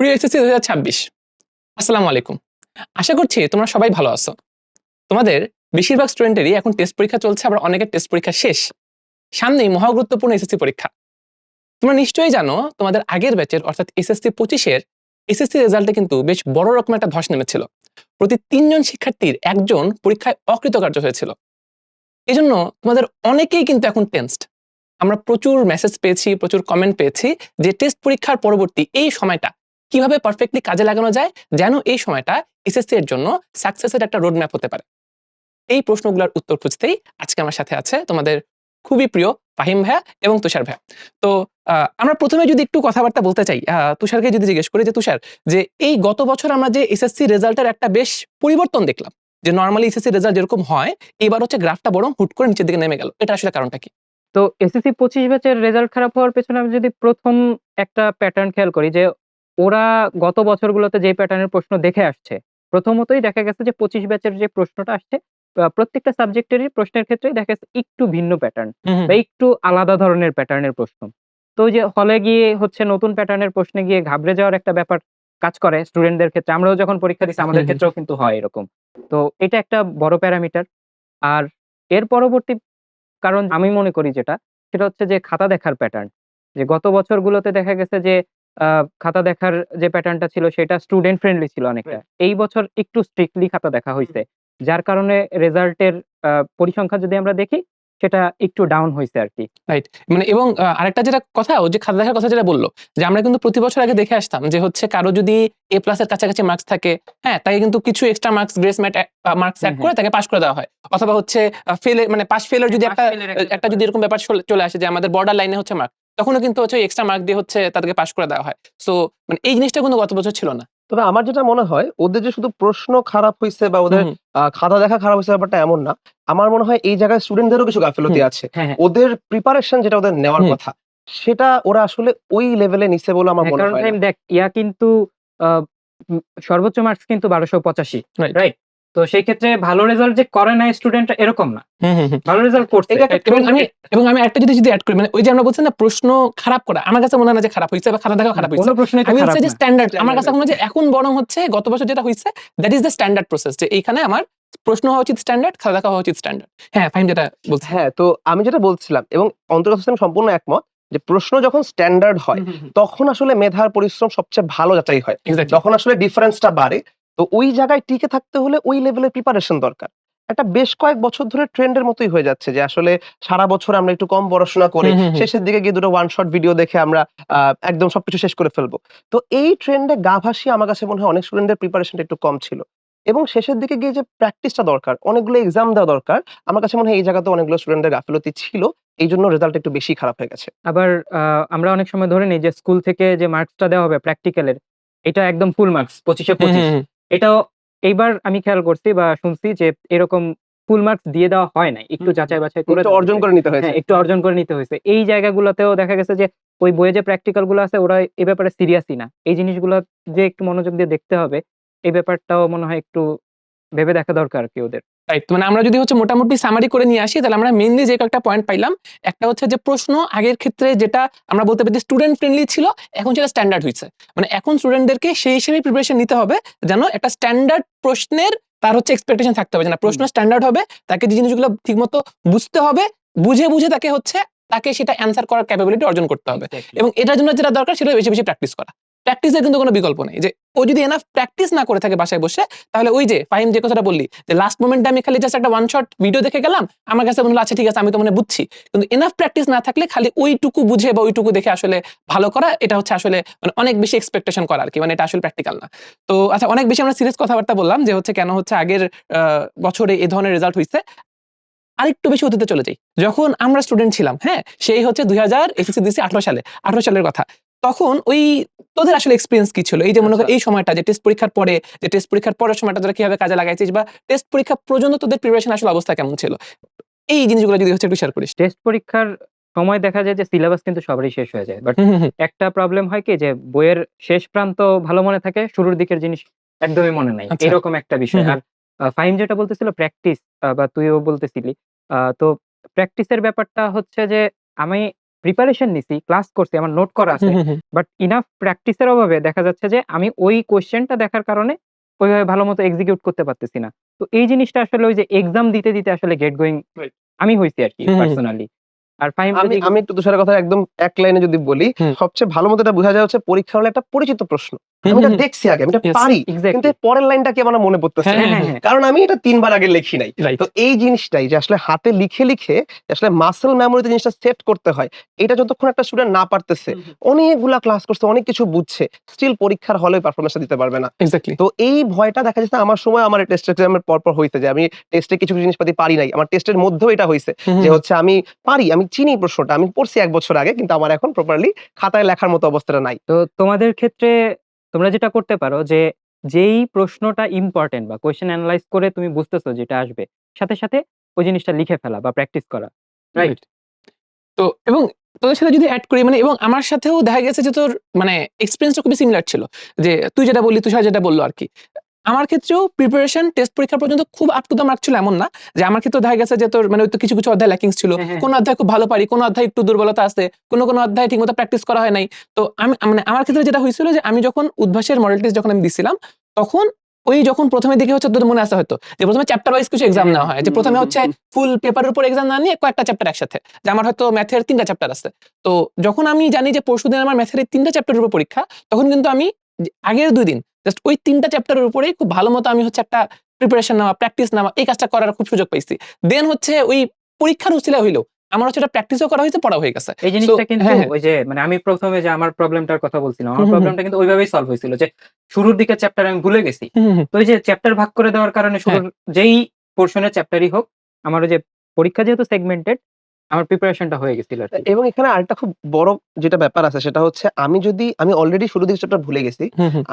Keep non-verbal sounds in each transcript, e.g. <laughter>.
প্রিয় এসএসসি দু হাজার ছাব্বিশ, আসসালামু আলাইকুম। আশা করছি তোমরা সবাই ভালো আছো। তোমাদের বেশিরভাগ স্টুডেন্টেরই এখন টেস্ট পরীক্ষা চলছে, আবার অনেকের টেস্ট পরীক্ষা শেষ। সামনেই মহা গুরুত্বপূর্ণ এসএসসি পরীক্ষা। তোমরা নিশ্চয়ই জানো, তোমাদের আগের ব্যাচের অর্থাৎ এসএসসি পঁচিশের, এসএসসি রেজাল্টে কিন্তু বেশ বড় রকম একটা ধস নেমেছিল। প্রতি তিনজন শিক্ষার্থীর একজন পরীক্ষায় অকৃতকার্য হয়েছিল। এই জন্য তোমাদের অনেকেই কিন্তু এখন টেন্সড আমরা প্রচুর মেসেজ পেয়েছি, প্রচুর কমেন্ট পেয়েছি যে টেস্ট পরীক্ষার পরবর্তী এই সময়টা কীভাবে পারফেক্টলি কাজে লাগানো যায় যেন এই সময়টা এসএসসি এর জন্য সাকসেসের একটা রোড ম্যাপ হতে পারে? এই প্রশ্নগুলোর উত্তর খুঁজতেই আজকে আমার সাথে আছে তোমাদের খুবই প্রিয় ফাহিম ভাইয়া এবং তুষার ভাইয়া। তো আমরা প্রথমে যদি একটু কথাবার্তা বলতে চাই তুষারকে যদি জিজ্ঞেস করি যে, তুষার, যে এই গত বছর আমরা যে এসএসসি রেজাল্টের একটা বেশ পরিবর্তন দেখলাম, যে নর্মালি এসএসসি রেজাল্ট যেরকম হয়, এবার হচ্ছে গ্রাফটা বরং হুট করে নিচের দিকে নেমে গেল। এটা আসলে কারণটা কি? তো এসএসসি পঁচিশ ব্যাচের রেজাল্ট খারাপ হওয়ার পেছনে আমি যদি প্রথম একটা প্যাটার্ন খেয়াল করি যে ওরা গত বছরগুলোতে যে প্যাটার্নের প্রশ্ন দেখে আসছে প্রথমতই দেখা গেছে যে পঁচিশ ব্যাচের যে প্রশ্নটা আসছে প্রত্যেকটা সাবজেক্টেরই প্রশ্নের ক্ষেত্রেই দেখা গেছে একটু ভিন্ন প্যাটার্ন বা একটু আলাদা ধরনের প্যাটার্নের প্রশ্ন। তো ওই যে হলে গিয়ে হচ্ছে নতুন প্যাটার্নের প্রশ্নে গিয়ে ঘাবড়ে যাওয়ার একটা ব্যাপার কাজ করে স্টুডেন্টদের ক্ষেত্রে। আমরাও যখন পরীক্ষা দিচ্ছি আমাদের। ক্ষেত্রেও কিন্তু হয় এরকম। তো এটা একটা বড় প্যারামিটার। আর এর পরবর্তী কারণ আমি মনে করি যেটা সেটা হচ্ছে যে খাতা দেখার প্যাটার্ন যে গত বছরগুলোতে দেখা গেছে যে খাতা দেখার যে প্যাটার্নটা ছিল সেটা স্টুডেন্ট ফ্রেন্ডলি ছিল অনেকটা। এই বছর একটু স্ট্রিক্টলি খাতা দেখা হয়েছে যার কারণে রেজাল্টের পরিসংখ্যান যদি আমরা দেখি সেটা একটু ডাউন হয়েছে আর কি রাইট মানে এবং আরেকটা যেটা কথা ও যে খাতা দেখার কথা যেটা বলল যে আমরা কিন্তু প্রতি বছর আগে দেখে আসতাম যে হচ্ছে কারও যদি এ প্লাসের কাছাকাছি মার্কস থাকে হ্যাঁ তাকে কিন্তু কিছু এক্সট্রা মার্কস গ্রেস ম্যাট মার্কস অ্যাড করে তাকে পাস করে দেওয়া হয়। অথবা হচ্ছে ফেলে মানে পাস ফেলের যদি এর একটা একটা যদি এরকম ব্যাপার চলে- চলে আসে যে আমাদের বর্ডার লাইনে হচ্ছে মার্ক তখনও কিন্তু হচ্ছে এক্সট্রা মার্ক দিয়ে হচ্ছে তাদেরকে পাশ করে দেওয়া হয়। সো মানে এই জিনিসটা কিন্তু গত বছর ছিল না। তবে আমার যেটা মনে হয় ওদের যে শুধু প্রশ্ন খারাপ হয়েছে বা ওদের আহ, খাতা দেখা খারাপ হয়েছে ব্যাপারটা এমন না। আমার মনে হয় এই জায়গায় স্টুডেন্টদেরও কিছু গাফিলতি আছে। হ্যাঁ হ্যাঁ। ওদের প্রিপারেশন যেটা ওদের নেওয়ার কথা সেটা ওরা আসলে ওই লেভেলে নিছে বলে আমার হ্যাঁ, মনে হয় দেখ ইয়া কিন্তু আহ, সর্বোচ্চ মার্কস কিন্তু বারোশো পঁচাশি. রাইট তো সেই ক্ষেত্রে ভালো রেজাল্ট যে করে না স্টুডেন্ট এরকম না। হুম, হুম, হুম। ভালো রেজাল্ট করছে। এবং আমি এবং আমি একটা যদি যদি অ্যাড করি মানে ওই যে আমরা বলছি না প্রশ্ন খারাপ করা আমার কাছে মনে হয় না যে খারাপ হয়েছে বা খাতা দেখা খারাপ হয়েছে। তো আমি হচ্ছে যে স্ট্যান্ডার্ড আমার কাছে মনে হয় যে এখন বরং হচ্ছে গত বছর যেটা হয়েছে that is the standard process যে এইখানে আমার প্রশ্ন হওয়া উচিত স্ট্যান্ডার্ড খাতা দেখা হওয়া উচিত স্ট্যান্ডার্ড হ্যাঁ ফাইন যেটা বলছে। হ্যাঁ তো আমি যেটা বলছিলাম এবং অন্তর্গত সাথে আমি সম্পূর্ণ একমত যে প্রশ্ন যখন স্ট্যান্ডার্ড হয় তখন আসলে মেধার পরিশ্রম সবচেয়ে ভালো যাচাই হয়। যখন আসলে ডিফারেন্সটা বাড়ে তো ওই জায়গায় টিকে থাকতে হলে ওই লেভেলের প্রিপারেশন দরকার। একটা বেশ কয়েক বছর ধরে ট্রেন্ডের মতোই হয়ে যাচ্ছে যে আসলে সারা বছর আমরা একটু কম পড়াশোনা করি। শেষের দিকে গিয়ে দুটো ওয়ান শট ভিডিও দেখে আমরা একদম সবকিছু শেষ করে ফেলব। তো এই ট্রেন্ডে গা ভাসিয়ে আমার কাছে মনে হয় অনেক স্টুডেন্টের প্রিপারেশনটা একটু কম ছিল। এবং শেষের দিকে গিয়ে যে প্র্যাকটিসটা দরকার অনেকগুলো এক্সাম দেওয়া দরকার আমার কাছে মনে হয় এই জায়গাতে অনেকগুলো স্টুডেন্টের গাফিলতি ছিল। এই জন্য রেজাল্ট একটু বেশি খারাপ হয়ে গেছে। আবার আমরা অনেক সময় ধরে নিই যে স্কুল থেকে যে মার্কসটা দেওয়া হবে প্র্যাকটিক্যালের এটা একদম ফুল মার্কস পঁচিশে পঁচিশ। এটাও এইবার আমি খেয়াল করছি বা শুনছি যে এরকম ফুল মার্কস দিয়ে দেওয়া হয় না একটু যাচাই বাছাই করে অর্জন করে নিতে হয়েছে। হ্যাঁ একটু অর্জন করে নিতে হয়েছে। এই জায়গাগুলোতেও দেখা গেছে যে ওই বইয়ে যে প্র্যাকটিক্যালগুলো আছে ওরা এই ব্যাপারে সিরিয়াসই না। এই জিনিসগুলো যে একটু মনোযোগ দিয়ে দেখতে হবে এই ব্যাপারটাও মনে হয় একটু ভেবে দেখা দরকার কি ওদের। রাইট মানে আমরা যদি হচ্ছে মোটামুটি সামারি করে নিয়ে আসি তাহলে আমরা মেনলি যে কয়েকটা পয়েন্ট পাইলাম একটা হচ্ছে যে প্রশ্ন আগের ক্ষেত্রে যেটা আমরা বলতে পারি স্টুডেন্ট ফ্রেন্ডলি ছিল এখন সেটা স্ট্যান্ডার্ড হয়েছে মানে এখন স্টুডেন্টদেরকে সেই হিসেবে প্রিপারেশন নিতে হবে যেন একটা স্ট্যান্ডার্ড প্রশ্নের তার হচ্ছে এক্সপেকটেশন থাকতে হবে না প্রশ্ন স্ট্যান্ডার্ড হবে তাকে যে জিনিসগুলো ঠিকমতো বুঝতে হবে বুঝে বুঝে তাকে হচ্ছে তাকে সেটা অ্যান্সার করার ক্যাপাবিলিটি অর্জন করতে হবে। এবং এটার জন্য যেটা দরকার সেটা বেশি বেশি প্র্যাকটিস করা। প্র্যাকটিসের কিন্তু কোনো বিকল্প নেই। যে ও যদি এনাফ প্র্যাকটিস না করে থাকে বাসায় বসে, তাহলে ওই যে ফাহিম যে কথাটা বললি, যে লাস্ট মোমেন্টে আমি খালি জাস্ট একটা ওয়ান শট ভিডিও দেখে গেলাম, আমার কাছে মনে হলো আচ্ছা ঠিক আছে, আমি তো মনে বুঝছি। কিন্তু এনাফ প্র্যাকটিস না থাকলে খালি ওইটুকু বুঝে বা ওইটুকু দেখে আসলে ভালো করা, এটা হচ্ছে আসলে মানে অনেক বেশি এক্সপেকটেশন করা আর কি মানে এটা আসলে প্র্যাকটিক্যাল না। তো আচ্ছা অনেক বেশি আমরা সিরিয়াস কথাবার্তা বললাম, যে হচ্ছে কেন হচ্ছে আগের বছরে এই ধরনের রেজাল্ট হয়েছে আরেকটু বেশি অতীতে চলে যাই। যখন আমরা স্টুডেন্ট ছিলাম হ্যাঁ সেই হচ্ছে দুই হাজার এসএসসি দিয়েছি আঠারো সালে, আঠারো সালের কথা। তখন ওই তোদের আসলে এক্সপিরিয়েন্স কি ছিল? এই যে মনে কর আচ্ছা। এই সময়টা যে টেস্ট পরীক্ষার পরে যে টেস্ট পরীক্ষার পরের সময়টা তোরা কীভাবে কাজে লাগাইছিস বা টেস্ট পরীক্ষা পর্যন্ত তোদের প্রিপারেশন আসলে অবস্থা কেমন ছিল? এই জিনিসগুলো যদি হচ্ছে একটু শেয়ার করিস। টেস্ট পরীক্ষার সময় দেখা যায় যে সিলেবাস কিন্তু সবারই শেষ হয়ে যায়। বাট। একটা প্রবলেম হয় কি যে বইয়ের শেষ প্রান্ত ভালো মনে থাকে শুরুর দিকের জিনিস একদমই মনে নাই। আচ্ছা। এরকম একটা বিষয়। আর ফাহিম যেটা বলতেছিল প্র্যাকটিস বা তুইও বলতেছিলি তো প্র্যাকটিসের ব্যাপারটা হচ্ছে যে আমি প্রিপারেশন নিছি, ক্লাস করছি, আমার নোট করা আছে। বাট ইনাফ প্র্যাকটিসের অভাবে দেখা যাচ্ছে যে আমি ওই কোয়েশ্চেনটা দেখার কারণে ওইভাবে ভালো মতো এক্সিকিউট করতে পারতেছি না। তো এই জিনিসটা আসলে ওই যে এক্সাম দিতে, দিতে আসলে গেট গোয়িং আমি হইছি হুম, হুম। পার্সোনালি। আর ফাহিম আমি আমি একটু তুষারের কথা একদম এক লাইনে যদি বলি, সবচেয়ে ভালো মতো এটা বোঝা যায় হচ্ছে পরীক্ষা হলে একটা পরিচিত প্রশ্ন। আমি এটা। দেখছি আগে, আমি এটা পারি। কিন্তু পরের লাইনটা কি আমার মনে পড়তেছে হ্যাঁ। হ্যাঁ, হ্যাঁ। কারণ আমি এটা ৩ বার আগে লিখি নাই। তো এই জিনিসটাই যে আসলে হাতে লিখে, লিখে আসলে মাসল মেমোরিতে জিনিসটা সেট করতে হয়। এটা যতক্ষণ একটা স্টুডেন্ট না পারতেছে। অনেকগুলা ক্লাস করছে, অনেক কিছু বুঝছে, স্টিল পরীক্ষার হলে পারফরম্যান্সটা দিতে পারবে না। তো এই ভয়টা দেখা যাচ্ছে আমার সময় আমার টেস্ট এক্সামের পর, পর হইছে যে আমি টেস্টে কিছু, কিছু জিনিসপাতি পারি নাই। আমার টেস্টের মধ্যেও এটা হয়েছে যে হচ্ছে আমি পারি, আমি চিনি প্রশ্নটা। আমি পড়ছি এক বছর আগে কিন্তু আমার এখন প্রপারলি খাতায় লেখার মতো অবস্থাটা নাই। তো তোমাদের ক্ষেত্রে তোমরা যেটা করতে পারো যে যেই প্রশ্নটা ইম্পর্টেন্ট বা কোয়েশ্চেন অ্যানালাইজ করে তুমি বুঝতেছো যেটা আসবে, সাথে, সাথে ওই জিনিসটা লিখে ফেলা বা প্র্যাকটিস করা। রাইট? তো এবং তোদের সাথে যদি অ্যাড করি মানে এবং আমার সাথেও দেখা গেছে যে তোর মানে এক্সপিরিয়েন্সটা খুবই সিমিলার ছিল। যে তুই যেটা বললি, তুষার যেটা বলল আর আরকি। আমার ক্ষেত্রেও প্রিপারেশন টেস্ট পরীক্ষা পর্যন্ত খুব আপ টু দ্য মার্ক ছিল এমন না। যে আমার ক্ষেত্রে দেখা গেছে যে তোর মানে ওই তো কিছু, কিছু অধ্যায় ল্যাকিংস ছিল। হ্যাঁ, হ্যাঁ। কোন অধ্যায় খুব ভালো পারি, কোন অধ্যায় একটু দুর্বলতা আছে, কোন, কোন অধ্যায় ঠিকমতো প্র্যাকটিস করা হয় নাই। তো আমি মানে আমার ক্ষেত্রে যেটা হয়েছিল যে আমি যখন উদ্ভাসের মডেল টেস্ট যখন আমি দিছিলাম, তখন ওই যখন ১ম এর দিকে হচ্ছে তোদের মনে আছে হয়তো যে ১ম এ চ্যাপ্টার ওয়াইজ কিছু এক্সাম হ্যাঁ, নেওয়া হয়। যে হুম, ১ম এ হুম, হচ্ছে। ফুল পেপারের উপর এক্সাম না নিয়ে কয়েকটা চ্যাপ্টার একসাথে। যে আমার হয়তো ম্যাথের তিনটা চ্যাপ্টার আছে। তো যখন আমি জানি যে পরশুদিন আমার ম্যাথের এই ৩ টা চ্যাপ্টারের উপর পরীক্ষা, তখন কিন্তু আমি আগের দুই দিন জাস্ট ওই তিনটা চ্যাপ্টারের উপরেই খুব ভালো মতো আমি হচ্ছে একটা প্রিপারেশন নেওয়া, প্র্যাকটিস নেওয়া এই কাজটা করার খুব সুযোগ পাইছি। দেন হচ্ছে ওই পরীক্ষার উছিলা হইল আমার হচ্ছে এটা প্র্যাকটিসও করা হয়েছে, পড়া হয়ে গেছে। এই জিনিসটা কিন্তু হ্যাঁ, হ্যাঁ। ওই যে মানে আমি ১ম এ যে আমার প্রবলেমটার কথা বলছিলাম। আমার। প্রবলেমটা কিন্তু ওইভাবেই সলভ হয়েছিল যে শুরুর দিকে চ্যাপ্টার আমি ভুলে গেছি। তো ওই যে চ্যাপ্টার ভাগ করে দেওয়ার কারণে হ্যাঁ। শুরুর যেই পোরশনের চ্যাপ্টারই হোক, আমার ওই যে পরীক্ষা যেহেতু সেগমেন্টেড আমার প্রিপারেশনটা হয়ে গেছিল এবং এখানে আরেকটা খুব বড় যেটা ব্যাপার আছে সেটা হচ্ছে আমি যদি আমি অলরেডি শুরুর দিকে চ্যাপ্টার ভুলে গেছি।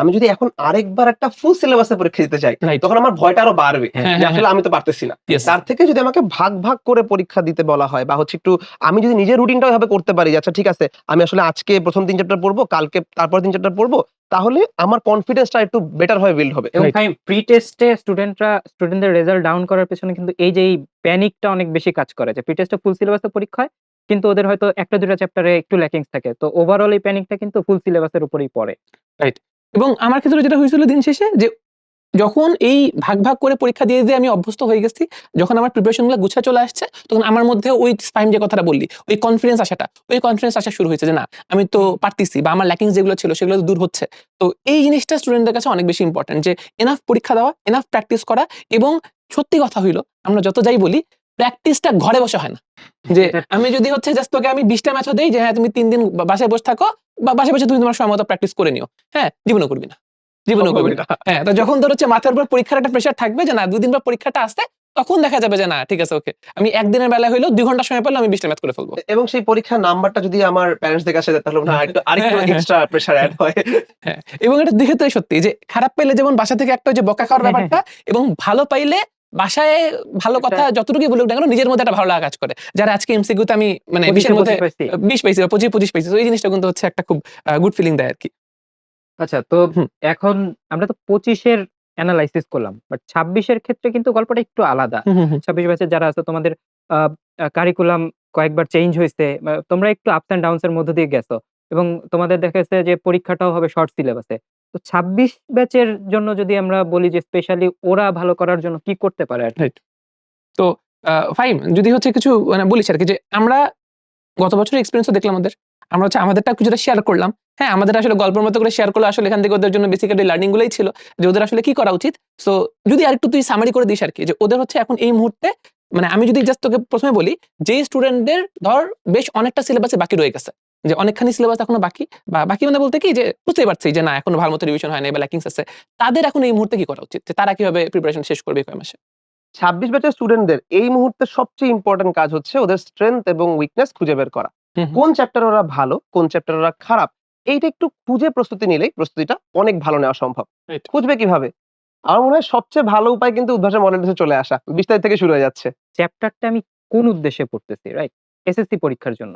আমি যদি এখন আরেকবার একটা ফুল সিলেবাসের পরীক্ষা দিতে চাই, তখন আমার ভয়টা আরও বাড়বে। হ্যাঁ, হ্যাঁ, যে হ্যাঁ, আসলে আমি তো পারতেছি না। তার থেকে যদি আমাকে ভাগ, ভাগ করে পরীক্ষা দিতে বলা হয় বা হচ্ছে একটু আমি যদি নিজের রুটিনটা ওইভাবে করতে পারি আচ্ছা ঠিক আছে আমি আসলে আজকে ১ম ৩ চ্যাপ্টার পড়ব, কালকে তারপর ৩ চ্যাপ্টার পড়ব, তাহলে আমার কনফিডেন্সটা একটু বেটার ভাবে বিল্ড হবে। এবং। প্রি টেস্টে স্টুডেন্টরা স্টুডেন্টদের রেজাল্ট ডাউন করার পেছনে কিন্তু এই যে এই প্যানিকটা অনেক বেশি কাজ করে। যে প্রি টেস্টে ফুল সিলেবাসের পরীক্ষায় হয়। কিন্তু ওদের হয়তো ১ টা ২ চ্যাপ্টারে একটু ল্যাকিংস থাকে। তো ওভারঅল এই প্যানিকটা কিন্তু ফুল সিলেবাসের উপরেই পড়ে। রাইট। এবং আমার ক্ষেত্রে যেটা হয়েছিল দিন শেষে যে যখন এই ভাগ, ভাগ করে পরীক্ষা দিয়ে, দিয়ে আমি অভ্যস্ত হয়ে গেছি, যখন আমার প্রিপারেশনগুলা গুছায় চলে আসছে, তখন আমার মধ্যে ওই ফাহিম যে কথাটা বললি, ওই কনফিডেন্স আসাটা, ওই কনফিডেন্স আসা শুরু হয়েছে যে না আমি তো পারতেছি বা আমার ল্যাকিংস যেগুলো ছিল সেগুলো দূর হচ্ছে। তো এই জিনিসটা স্টুডেন্টদের কাছে অনেক বেশি ইম্পোর্টেন্ট যে এনাফ পরীক্ষা দেওয়া, এনাফ প্র্যাকটিস করা এবং সত্যি কথা হইল আমরা যত যাই বলি প্র্যাকটিসটা ঘরে বসে হয় না। যে <laughs> আমি যদি হচ্ছে জাস্ট তোকে আমি ২০ টা ম্যাচও দেই যে হ্যাঁ তুমি তিন দিন বাসায় বসে থাকো বা বাসায় বসে তুমি তোমার সময় মতো প্র্যাকটিস করে নিও। হ্যাঁ? জীবনেও করবি না। জীবনেও করবি হ্যাঁ, তো যখন তোর হচ্ছে মাথার উপর পরীক্ষার একটা প্রেশার থাকবে যে না দুদিন পর পরীক্ষাটা আসছে, তখন দেখা যাবে যে না ঠিক আছে ওকে। আমি একদিনের বেলা হইলেও ২ ঘণ্টা সময় পেলে আমি ২০ টা ম্যাথ করে ফেলব। এবং সেই পরীক্ষার নাম্বারটা যদি আমার প্যারেন্টস কাছে যায় তাহলে মনে হয় আরেকটু। এক্সট্রা প্রেশার এড হয়। হ্যাঁ, এবং এটা ২ ক্ষেত্রেই সত্যি যে খারাপ পেলে যেমন বাসা থেকে একটা যে বকা খাওয়ার হ্যাঁ, হ্যাঁ, ব্যাপারটা এবং ভালো পাইলে বাসায় ভালো কথা যতটুকুই বলুক না কেন নিজের মধ্যে একটা ভালো লাগা কাজ করে। যারা আজকে এমসিকিউ তে আমি মানে ২০ ২৫ এর এ মধ্যে ২৫ পাইছি। ২০ পাইছি বা ২৫, ২৫ পাইছি। তো এই জিনিসটা কিন্তু হচ্ছে একটা খুব গুড ফিলিং দেয় আরকি। আচ্ছা তো এখন আমরা তো ২৫ এর এনালাইসিস করলাম। বাট ২৬ এর ক্ষেত্রে কিন্তু গল্পটা একটু আলাদা। হুম, হুম, হুম। ২৬ ব্যাচের যারা আছে তোমাদের আ আ কারিকুলাম কয়েকবার চেঞ্জ হইছে। বা তোমরা একটু আপস অ্যান্ড ডাউনস এর মধ্য দিয়ে গেছো। এবং তোমাদের দেখা যাচ্ছে যে পরীক্ষাটাও হবে শর্ট সিলেবাসে। তো ২৬ ব্যাচের জন্য যদি আমরা বলি যে স্পেশালি ওরা ভালো করার জন্য কি করতে পারে আরকি? রাইট। তো আ ফাহিম যদি হচ্ছে কিছু মানে বলিস আরকি যে আমরা গত বছরের এক্সপেরিয়েন্স ও দেখলাম ওদের। আমরা হচ্ছে আমাদেরটা কিছুটা শেয়ার করলাম। হ্যাঁ, আমাদের আসলে গল্পের মতো করে শেয়ার করলে আসলে এখান থেকে ওদের জন্য বেসিক্যালি লার্নিং গুলাই ছিল। যে ওদের আসলে কি করা উচিত। সো যদি আরেকটু তুই সামারি করে দিস আরকি যে ওদের হচ্ছে এখন এই মুহূর্তে মানে আমি যদি জাস্ট তোকে ১ম এ বলি যে স্টুডেন্টদের ধর বেশ অনেকটা সিলেবাসে বাকি রয়ে গেছে। যে অনেকখানি সিলেবাস এখনও বাকি বা বাকি মানে বলতে কি যে বুঝতেই পারছি যে না এখনও ভালো মতো রিভিশন হয় নাই বা ল্যাকিংস আছে। তাদের এখন এই মুহূর্তে কি করা উচিত? যে তারা কীভাবে প্রিপারেশন শেষ করবে কয় মাসে? ২৬ ব্যাচের স্টুডেন্টদের এই মুহূর্তে সবচেয়ে ইম্পোর্টেন্ট কাজ হচ্ছে ওদের স্ট্রেংথ এবং উইকনেস খুঁজে বের করা। কোন চ্যাপ্টার ওরা ভালো, কোন চ্যাপ্টার ওরা খারাপ। এইটা একটু খুঁজে প্রস্তুতি নিলেই প্রস্তুতিটা অনেক ভালো নেওয়া সম্ভব। খুঁজবে কীভাবে? আমার মনে হয় সবচেয়ে ভালো উপায় কিন্তু উদ্ভাসের মডেল টেস্টে চলে আসা। ২০ তারিখ থেকে শুরু হয়ে যাচ্ছে। চ্যাপ্টারটা আমি কোন উদ্দেশ্যে পড়তেছি, রাইট? এসএসসি পরীক্ষার জন্য।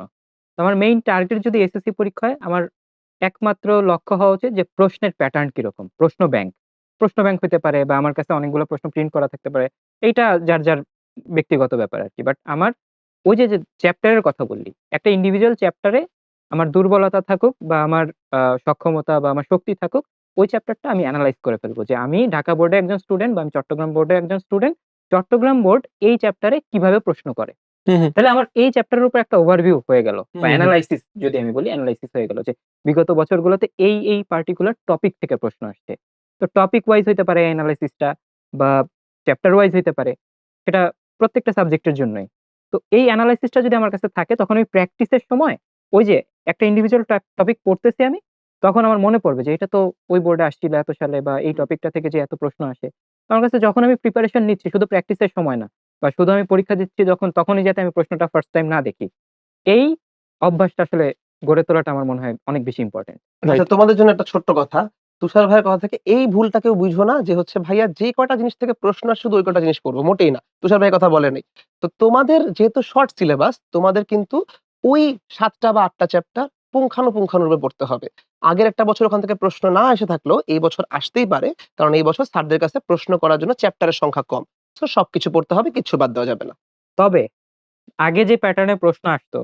তো আমার মেইন টার্গেট যদি এসএসসি পরীক্ষা হয়, আমার একমাত্র লক্ষ্য হওয়া উচিত যে প্রশ্নের প্যাটার্ন কীরকম? প্রশ্ন ব্যাংক। প্রশ্ন ব্যাংক হইতে পারে বা আমার কাছে অনেকগুলো প্রশ্ন প্রিন্ট করা থাকতে পারে। এইটা যার, যার ব্যক্তিগত ব্যাপার আরকি। বাট আমার ওই যে, যে চ্যাপ্টারের কথা বললি, একটা ইন্ডিভিজুয়াল চ্যাপ্টারে আমার দুর্বলতা থাকুক বা আমার সক্ষমতা বা আমার শক্তি থাকুক, ওই চ্যাপ্টারটা আমি এনালাইজ করে ফেলব যে আমি ঢাকা বোর্ডে একজন স্টুডেন্ট বা আমি চট্টগ্রাম বোর্ডে একজন স্টুডেন্ট। চট্টগ্রাম বোর্ড এই চ্যাপ্টারে কীভাবে প্রশ্ন করে। তাহলে আমার এই চ্যাপ্টারের উপর একটা ওভারভিউ হয়ে গেল বা অ্যানালাইসিস যদি আমি বলি অ্যানালাইসিস হয়ে গেল যে বিগত বছরগুলোতে এই, এই পার্টিকুলার টপিক থেকে প্রশ্ন আসছে। তো টপিক ওয়াইজ হইতে পারে এনালাইসিসটা বা চ্যাপ্টার ওয়াইজ হইতে পারে। সেটা প্রত্যেকটা সাবজেক্টের জন্যই। তো এই এনালাইসিসটা যদি আমার কাছে থাকে তখন আমি প্র্যাকটিসের সময় ওই যে একটা ইন্ডিভিজুয়াল টপিক পড়তেছি আমি, তখন আমার মনে পড়বে যে এটা তো ওই বোর্ডে আসছিল এত সালে বা এই টপিকটা থেকে যে এত প্রশ্ন আসে। আমার কাছে যখন আমি প্রিপারেশন নিচ্ছি শুধু প্র্যাকটিসের সময় না বা শুধু আমি পরীক্ষা দিচ্ছি যখন তখনই যাতে আমি প্রশ্নটা ফার্স্ট টাইম না দেখি। এই অভ্যাসটা আসলে গড়ে তোলাটা আমার মনে হয় অনেক বেশি ইম্পোর্টেন্ট। আচ্ছা তোমাদের জন্য একটা ছোট্ট কথা। তুষার ভাইয়ের কথা থেকে এই ভুলটা কেউ বুঝো না যে হচ্ছে ভাইয়া যে কটা জিনিস থেকে প্রশ্ন শুধু ওই কটা জিনিস পড়ব। মোটেই না। তুষার ভাইয়ের কথা বলে নাই। তো তোমাদের যেহেতু শর্ট সিলেবাস তোমাদের কিন্তু ওই ৭ টা বা ৮ টা চ্যাপ্টার পুঙ্খানুপুঙ্খানুরূপে পড়তে হবে। আগের একটা বছর ওখান থেকে প্রশ্ন না এসে থাকলেও এই বছর আসতেই পারে। কারণ এই বছর স্যারদের কাছে প্রশ্ন করার জন্য চ্যাপ্টারের সংখ্যা কম। তো সবকিছু পড়তে হবে, কিছু বাদ দেওয়া যাবে না। তবে আগে যে প্যাটার্নে প্রশ্ন আসতো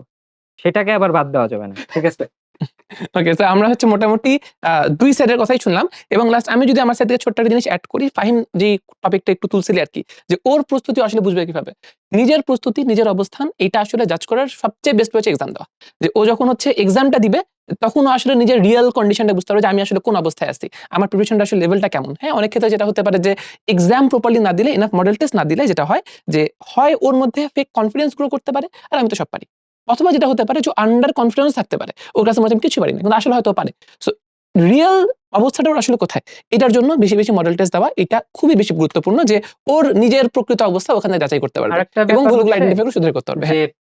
সেটাকে আবার বাদ দেওয়া যাবে না। ঠিক আছে? ওকে সো আমরা হচ্ছে মোটামুটি ২ সাইডের কথাই শুনলাম এবং লাস্ট আমি যদি আমার থেকে ছোট্ট একটা জিনিস অ্যাড করি, ফাহিম যেই টপিকটা একটু তুলছিলি আরকি। যে ওর প্রস্তুতি আসলে বুঝবে কীভাবে? নিজের প্রস্তুতি, নিজের অবস্থান এটা আসলে জাজ করার সবচেয়ে বেস্ট হচ্ছে এক্সাম দেওয়া। যে ও যখন হচ্ছে এক্সামটা দিবে তখন আসলে নিজের রিয়াল কন্ডিশনটা বুঝতে পারবে যে আমি আসলে কোন অবস্থায় আছি। আমার প্রিপারেশনটা আসলে লেভেলটা কেমন। হ্যাঁ? অনেক ক্ষেত্রে যেটা হতে পারে যে এক্সাম প্রপারলি না দিলে, এনাফ মডেল টেস্ট না দিলে যেটা হয় যে হয় ওর মধ্যে ফেক কনফিডেন্স গ্রো করতে পারে আর আমি তো সব পারি। অথবা যেটা হতে পারে যে আন্ডার কনফিডেন্স থাকতে পারে। ওর কাছে মনে কিছুই পারি না। কিন্তু আসলে হয়তো পারে। সো রিয়াল অবস্থাটা ওর আসলে কোথায়? এটার জন্য বেশি, বেশি মডেল টেস্ট দেওয়া এটা খুবই বেশি গুরুত্বপূর্ণ যে ওর নিজের প্রকৃত অবস্থা ওখানে যাচাই করতে পারবে। এবং ভুলগুলো আইডেন্টিফাই করে শুধরে করতে পারবে।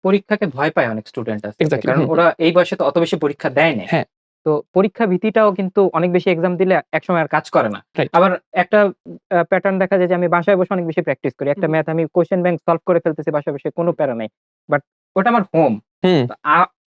পরীক্ষাকে ভয় পায় অনেক স্টুডেন্ট আছে। কারণ ওরা এই বয়সে তো অত বেশি পরীক্ষা দেয় নাই। হ্যাঁ। তো পরীক্ষা ভীতিটাও কিন্তু অনেক বেশি এক্সাম দিলে একসময় আর কাজ করে না। আবার একটা প্যাটার্ন দেখা যায় যে আমি বাসায় বসে অনেক বেশি প্র্যাকটিস করি। একটা ম্যাথ আমি কোয়েশ্চেন ব্যাংক সলভ করে ফেলতেছি বাসায় বসে কোনো প্যারা নাই। বাট ওটা আমার হোম।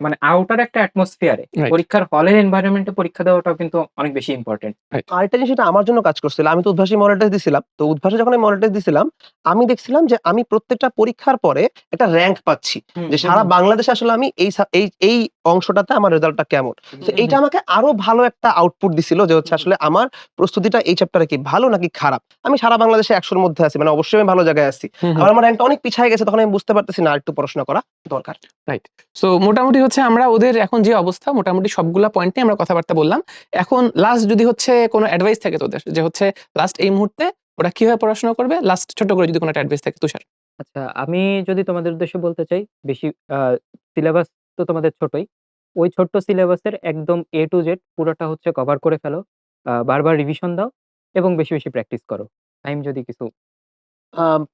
মানে আউটার একটা অ্যাটমসফিয়ারে পরীক্ষার হলের এনভায়রনমেন্ট পরীক্ষা দেওয়াটাও কিন্তু অনেক বেশি ইম্পোর্টেন্ট। আরেকটা জিনিস এটা আমার জন্য কাজ করছিল। আমি তো উদ্ভাসী টেস্ট দিছিলাম। তো উদ্ভাসে যখন আমি টেস্ট দিছিলাম, আমি দেখছিলাম যে আমি প্রত্যেকটা পরীক্ষার পরে একটা র‍্যাংক পাচ্ছি। যে সারা। বাংলাদেশে আসলে আমি এই এই এই অংশটাতে আমার রেজাল্টটা কেমন। তো এইটা আমাকে আরও ভালো একটা আউটপুট দিছিল যে হচ্ছে। আসলে আমার প্রস্তুতিটা এই চ্যাপ্টারে কি ভালো নাকি খারাপ। আমি সারা বাংলাদেশে ১০০ র মধ্যে আছি। মানে অবশ্যই আমি ভালো জায়গায় আছি। আমার র‍্যাংকটা অনেক পিছায় গেছে তখন আমি বুঝতে পারতেছি না আর একটু পড়াশোনা করা দরকার। রাইট। সো মোটামুটি হচ্ছে আমরা ওদের এখন যে অবস্থা মোটামুটি সবগুলা পয়েন্ট নিয়ে আমরা কথাবার্তা বললাম। এখন লাস্ট যদি হচ্ছে কোনো অ্যাডভাইস থাকে তোদের যে হচ্ছে লাস্ট এই মুহূর্তে ওরা কীভাবে পড়াশোনা করবে? লাস্ট ছোট করে যদি কোনো একটা অ্যাডভাইস থাকে তুষার। আচ্ছা আমি যদি তোমাদের উদ্দেশ্যে বলতে চাই বেশি সিলেবাস তো তোমাদের ছোটই। ওই ছোট্ট সিলেবাসের একদম এ টু জেড পুরোটা হচ্ছে কভার করে ফেলো। বারবার রিভিশন দাও এবং বেশি, বেশি প্র্যাকটিস করো। টাইম যদি কিছু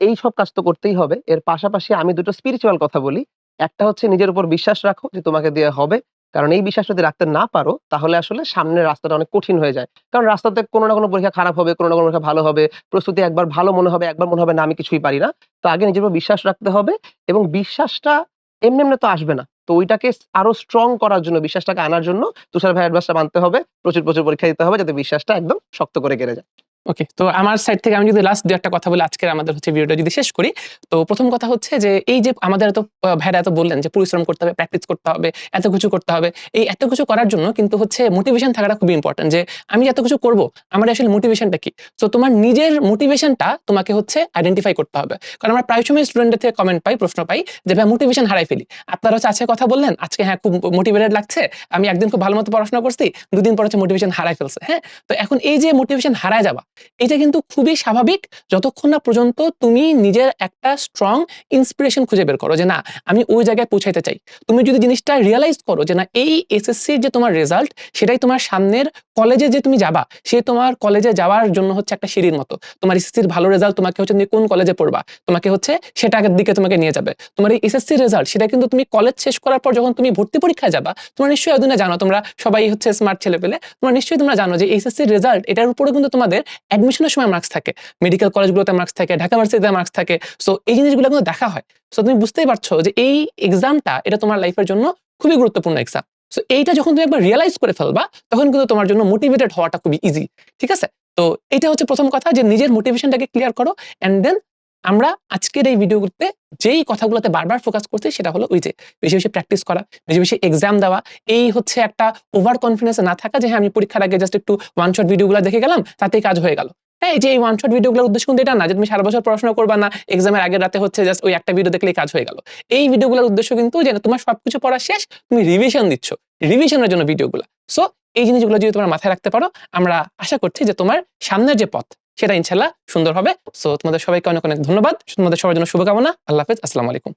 এই সব কাজ তো করতেই হবে। এর পাশাপাশি আমি দুটো স্পিরিচুয়াল কথা বলি। একটা হচ্ছে নিজের উপর বিশ্বাস রাখো যে তোমাকে দিয়ে হবে। কারণ এই বিশ্বাস যদি রাখতে না পারো তাহলে আসলে সামনের রাস্তাটা অনেক কঠিন হয়ে যায়। কারণ রাস্তাতে কোনো না কোনো পরীক্ষা খারাপ হবে, কোনো না কোনো পরীক্ষা ভালো হবে। প্রস্তুতি একবার ভালো মনে হবে, একবার মনে হবে না আমি কিছুই পারি না। তো আগে নিজের উপর বিশ্বাস রাখতে হবে এবং বিশ্বাসটা এমনি, এমনি তো আসবে না। তো ওইটাকে আরও স্ট্রং করার জন্য বিশ্বাসটাকে আনার জন্য তুষার ভাইয়ের অ্যাডভাইসটা মানতে হবে। প্রচুর, প্রচুর পরীক্ষা দিতে হবে যাতে বিশ্বাসটা একদম শক্ত করে কেড়ে যায়। ওকে। তো আমার সাইড থেকে আমি যদি লাস্ট ২ একটা কথা বলে আজকের আমাদের হচ্ছে ভিডিওটা যদি শেষ করি। তো প্রথম কথা হচ্ছে যে এই যে আমাদের এত আ ভাইয়ারা এত বললেন যে পরিশ্রম করতে হবে, প্র্যাকটিস করতে হবে, এত কিছু করতে হবে। এই এত কিছু করার জন্য কিন্তু হচ্ছে মোটিভেশন থাকাটা খুবই ইম্পোর্টেন্ট যে আমি এত কিছু করব আমার আসলে মোটিভেশনটা কি? সো তোমার নিজের মোটিভেশনটা তোমাকে হচ্ছে আইডেন্টিফাই করতে হবে। কারণ আমরা প্রায় সময় স্টুডেন্টদের থেকে কমেন্ট পাই, প্রশ্ন পাই যে ভাই মোটিভেশন হারাই ফেলি। আপনারা হচ্ছে আজকে কথা বললেন, আজকে হ্যাঁ খুব মোটিভেটেড লাগছে। আমি একদিন খুব ভালো মতো পড়াশোনা করছি। দুদিন পর হচ্ছে মোটিভেশন হারায় ফেলছে। হ্যাঁ? তো এখন এই যে মোটিভেশন হারায় যাওয়া, এটা কিন্তু খুবই স্বাভাবিক যতক্ষণ না পর্যন্ত তুমি নিজের একটা স্ট্রং ইন্সপিরেশন খুঁজে বের করো যে না আমি ওই জায়গায় পৌঁছাইতে চাই। তুমি যদি জিনিসটা রিয়ালাইজ করো যে না এই এসএসসির যে তোমার রেজাল্ট সেটাই তোমার সামনের কলেজে যে তুমি যাবা, সে তোমার কলেজে যাওয়ার জন্য হচ্ছে একটা সিঁড়ির মতো। তোমার এসএসসির ভালো রেজাল্ট তোমাকে হচ্ছে কোন কলেজে পড়বা, তোমাকে হচ্ছে সেটার দিকে তোমাকে নিয়ে যাবে। তোমার এই এসএসসির রেজাল্ট সেটা কিন্তু তুমি কলেজ শেষ করার পর যখন তুমি ভর্তি পরীক্ষায় যাবা, তোমরা নিশ্চয়ই এতদিনে জানো তোমরা সবাই হচ্ছে স্মার্ট ছেলে পেলে তোমরা নিশ্চয়ই তোমরা জানো যে এসএসসির রেজাল্ট এটার উপরে কিন্তু তোমাদের অ্যাডমিশনের সময় মার্কস থাকে। মেডিকেল কলেজগুলোতে মার্কস থাকে, ঢাকা ভার্সিটিতে মার্কস থাকে। সো এই জিনিসগুলো কিন্তু দেখা হয়। সো তুমি বুঝতেই পারছ যে এই এক্সামটা এটা তোমার লাইফের জন্য খুবই গুরুত্বপূর্ণ এক্সাম। সো এইটা যখন তুমি একবার রিয়েলাইজ করে ফেলবা তখন কিন্তু তোমার জন্য মোটিভেটেড হওয়াটা খুবই ইজি। ঠিক আছে? তো এটা হচ্ছে প্রথম কথা যে নিজের মোটিভেশনটাকে ক্লিয়ার করো অ্যান্ড দেন আমরা আজকের এই ভিডিওগুলোতে যেই কথাগুলোতে বারবার ফোকাস করছি সেটা হলো ওই যে বেশি বেশি প্র্যাকটিস করা, বেশি বেশি এক্সাম দেওয়া। এই হচ্ছে একটা ওভার কনফিডেন্স না থাকা যে হ্যাঁ আমি পরীক্ষার আগে জাস্ট একটু ওয়ান শট ভিডিওগুলো দেখে গেলাম, তাতেই কাজ হয়ে গেল। হ্যাঁ এই যে এই ওয়ান শট ভিডিওগুলোর উদ্দেশ্য কিন্তু এটা না যে তুমি সারা বছর পড়াশোনা করবা না এক্সামের আগের রাতে হচ্ছে জাস্ট ওই একটা ভিডিও দেখলেই কাজ হয়ে গেল। এই ভিডিওগুলোর উদ্দেশ্য কিন্তু যে তোমার সবকিছু পড়া শেষ, তুমি রিভিশন দিচ্ছ রিভিশনের জন্য ভিডিওগুলো সো এই জিনিসগুলো যদি তোমার মাথায় রাখতে পারো, আমরা আশা করছি যে তোমার সামনের যে পথ সেটা ইনশাল্লাহ সুন্দর হবে। সো তোমাদের সবাইকে অনেক অনেক ধন্যবাদ। তোমাদের সবার জন্য শুভকামনা। আল্লাহ হাফেজ। আসসালামু আলাইকুম।